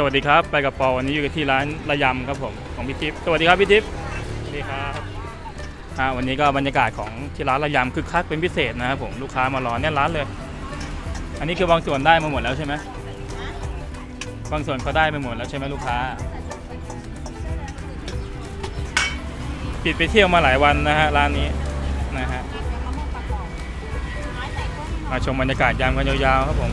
สวัสดีครับ ไปกับปอวันนี้อยู่กันที่ร้านระยำครับผมของพี่ทิพย์สวัสดีครับพี่ทิพย์สวัสดีครับอ่าวันนี้ก็บรรยากาศของที่ร้านระยำคึกคักเป็นพิเศษนะครับผมลูกค้ามารอแน่นร้านเลย อันนี้คือบางส่วนได้มาหมดแล้วใช่ไหมบางส่วนเขาได้ไปหมดแล้วใช่ไหมลูกค้า ปิดไปเที่ยวมาหลายวันนะฮะร้านนี้นะฮะมาชมบรรยากาศยามกันยาวๆครับผม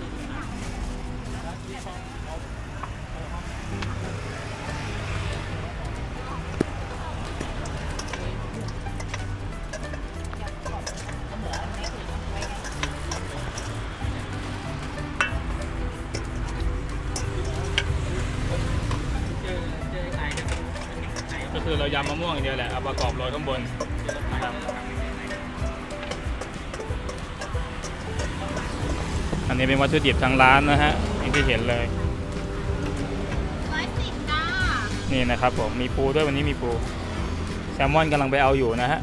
คือเรายำมะม่วงอย่างเดียวแหละเอาประกอบโรยข้างบนนะครับอันนี้เป็นวัตถุดิบทางร้านนะฮะอย่างที่เห็นเลยร้อยสิบจ้านี่นะครับผมมีปูด้วยวันนี้มีปูแซลมอนกำลังไปเอาอยู่นะฮะ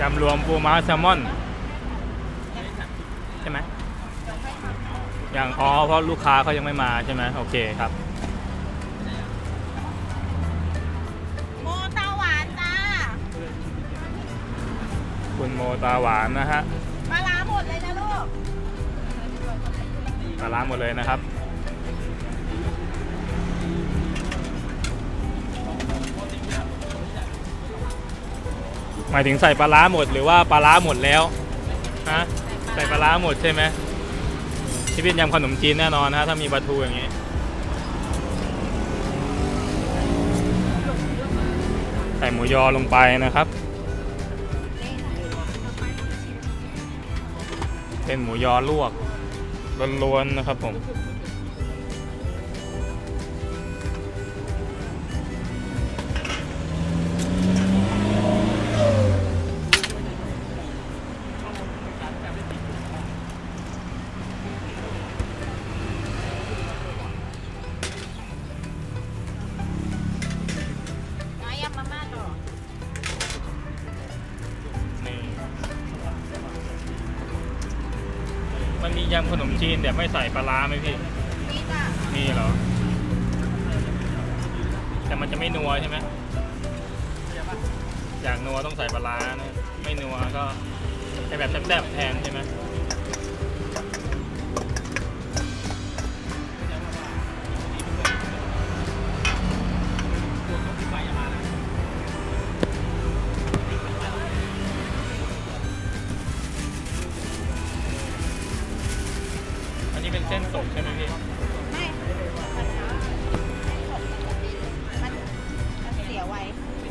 ยำรวมปูม้าแซลมอน ใช่ไหมอย่างอ๋อเพราะลูกค้าเขายังไม่มาใช่ไหมโอเคครับโมตาหวานจ้าคุณโมตาหวานนะฮะปลาร้าหมดเลยนะลูกปลาร้าหมดเลยนะครับ หมายถึงใส่ปลาร้าหมดหรือว่าปลาร้าหมดแล้วฮะใส่ปลาร้าหมดใช่ไหมที่เป็นยำขนมจีนแน่นอนนะฮะถ้ามีปลาทูอย่างนี้ใส่หมูยอลงไปนะครับ เป็นหมูยอลวกล้วนๆนะครับผม ยำขนมจีนแต่ไม่ใส่ปลาร้าไหมพี่นี่จ้ะมีเหรอ แต่มันจะไม่นัวใช่ไหมอยากนัวต้องใส่ปลาร้านะ ไม่นัวก็ให้แบบแซ่บๆแทนใช่ไหม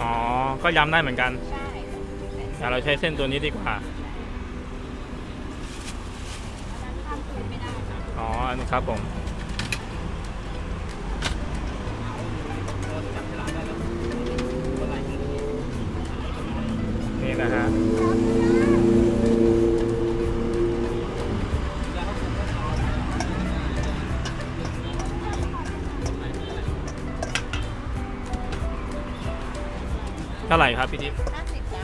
อ๋อ ก็ย้ำได้เหมือนกันใช่แต่เราใช้เส้นตัวนี้ดีกว่า ข้ามคืนไม่ได้อ๋อ อันนี้ครับผม นี่นะฮะ เท่าไหร่ครับพี่ทิพย์ห้าสิบจ้า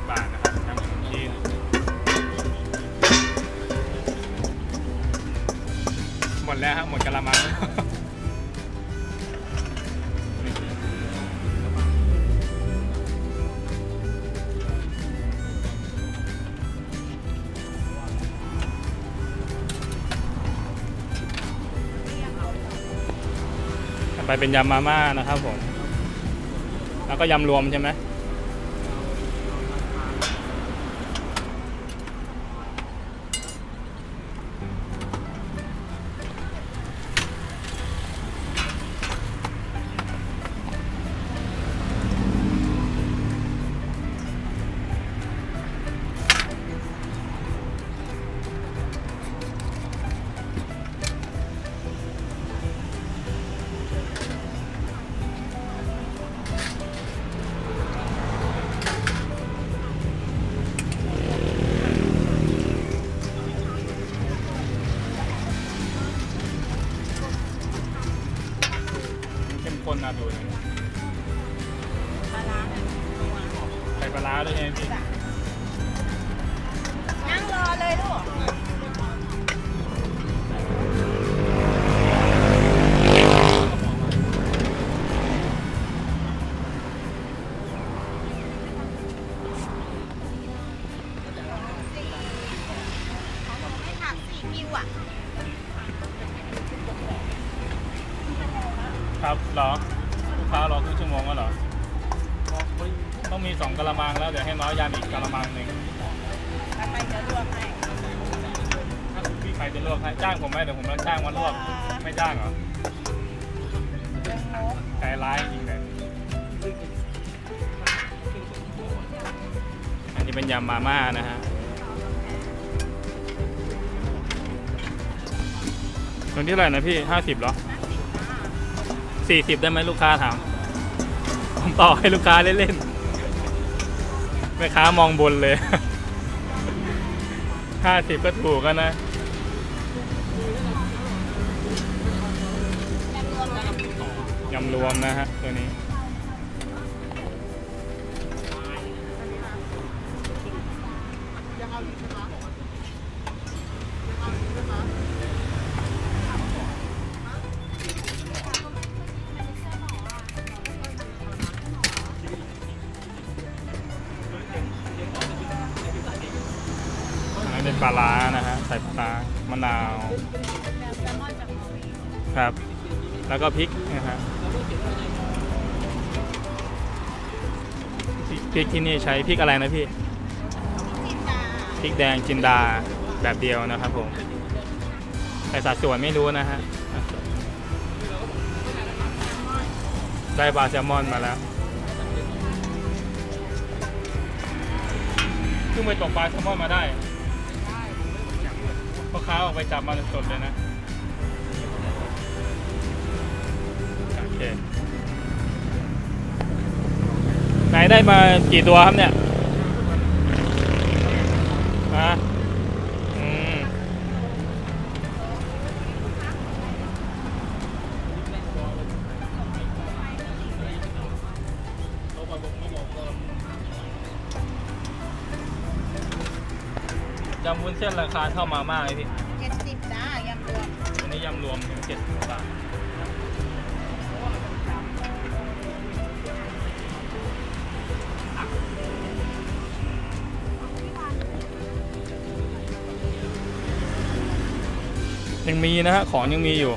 50บาทนะครับน้ำขนมจีนหมดแล้วครับหมดกะละมังไปเป็นยำมาม่านะครับผม แล้วก็ยำรวมใช่ไหม กกะละมังหนึ่งทำไมจะลวกให้ถ้าพี่ใครจะลวกให้จ้างผมไหมเดี๋ยวผมจ้างมาลวกไม่จ้างเหรอเรื่องงกใจร้ายจริงเลยอันนี้เป็นยำมาม่านะฮะตัวที่เท่าไหร่นะพี่ห้าสิบเหรอสี่สิบได้ไหมลูกค้าถามผมต่อให้ลูกค้าเล่นๆแม่ค้ามองบนเลย ห้าสิบก็ถูกกันนะ ยำรวมนะฮะ ตัวนี้อันนี้เป็น ปลาร้านะฮะใส่ปลาร้ามะนาวครับ แล้วก็พริกนะฮะพริกที่นี่ใช้พริกอะไรนะพี่พริกแดงจินดาแบบเดียวนะครับผมแต่สัดส่วนไม่รู้นะฮะได้ปลาแซลมอนมาแล้วเพิ่งไปตกปลาแซลมอนมาได้ ไปจับมาสดเลยนะ โอเค ไหนได้มากี่ตัวครับเนี่ยฮะอืมยำวุ้นเส้นราคาเท่ามามากเลยพี่ ยำรวมเจ็ดสิบบาทยังมีนะฮะของยังมีอยู่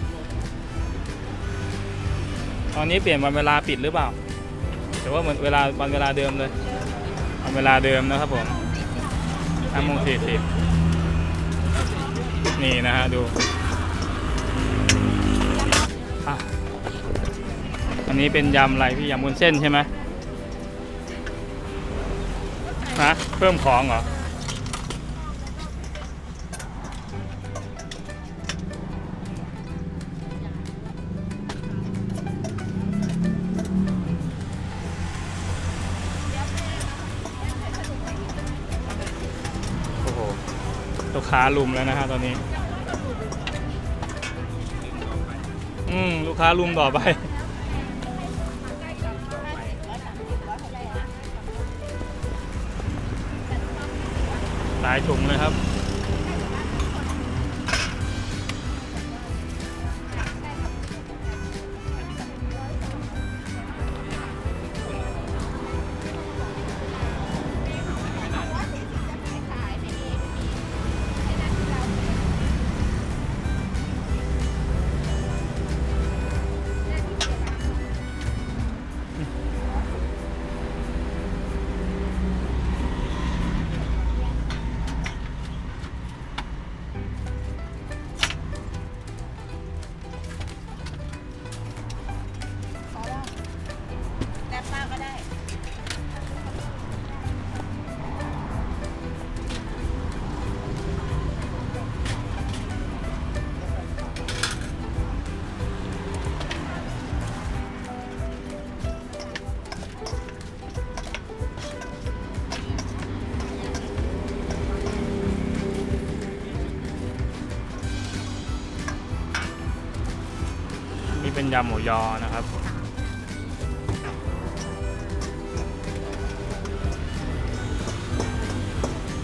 ตอนนี้เปลี่ยนวันเวลาปิดหรือเปล่าแต่ว่าเหมือนเวลาวันเวลาเดิมเลยวันเวลาเดิมนะครับผมห้าโมงสี่สิบนี่นะฮะดู นนี้เป็นยำอะไรพี่ยำบุนเส้นใช่ไหมฮะเพิ่มของเหรอ โอ้โหลูกค้าลุมแล้วนะฮะตอนนี้ อืม ลูกค้าลุมต่อไปายถุงเลยครับ ยำหมูยอนะครับ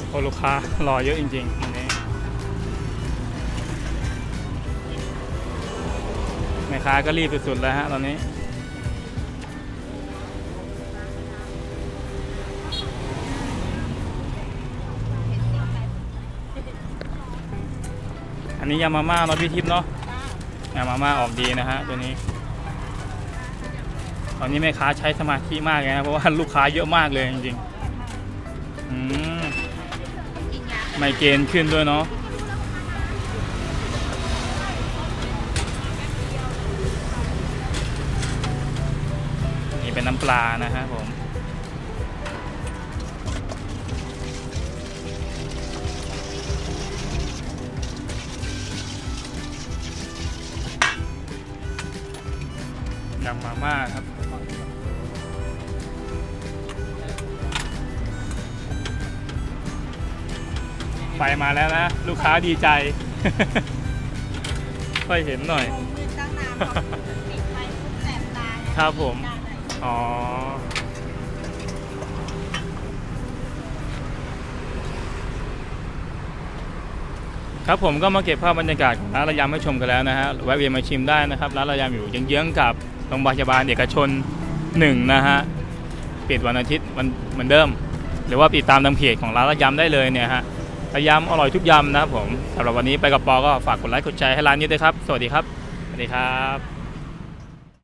โอ้ลูกค้ารอเยอะจริงๆวันนี้แม่ค้าก็รีบสุดๆแล้วฮะตอนนี้อันนี้ยามาม่าเนาะพี่ทิพย์เนาะ ยามาม่าออกดีนะฮะตัวนี้ ตอนนี้แม่ค้าใช้สมาธิมากเลยนะเพราะว่าลูกค้าเยอะมากเลยจริงๆอืมกินยาไมเกรนขึ้นด้วยเนาะนี่เป็นน้ำปลานะฮะผม ยำมาม่าครับไฟมาแล้วนะ ลูกค้าดีใจ ค่อยเห็นหน่อยคงมืดตั้งนานพอปิดไฟปุ๊บแสบตาไงครับผมได้เลยอ๋อ ครับผมก็มาเก็บภาพบรรยากาศของร้านระยำให้ชมกันแล้วนะฮะแวะเวียนมาชิมได้นะครับ ร้านระยำอยู่เยื้องๆกับ โรงพยาบาลเอกชนหนึ่งนะฮะปิดวันอาทิตย์วันเหมือนเดิม หรือว่าติดตามทางเพจของร้านระยำได้เลยเนี่ยฮะระยำอร่อยทุกยำนะครับผมสำหรับวันนี้ไปกับปอก็ฝากกดไลค์กดแชร์ให้ร้านนี้ด้วยครับ สวัสดีครับสวัสดีครับ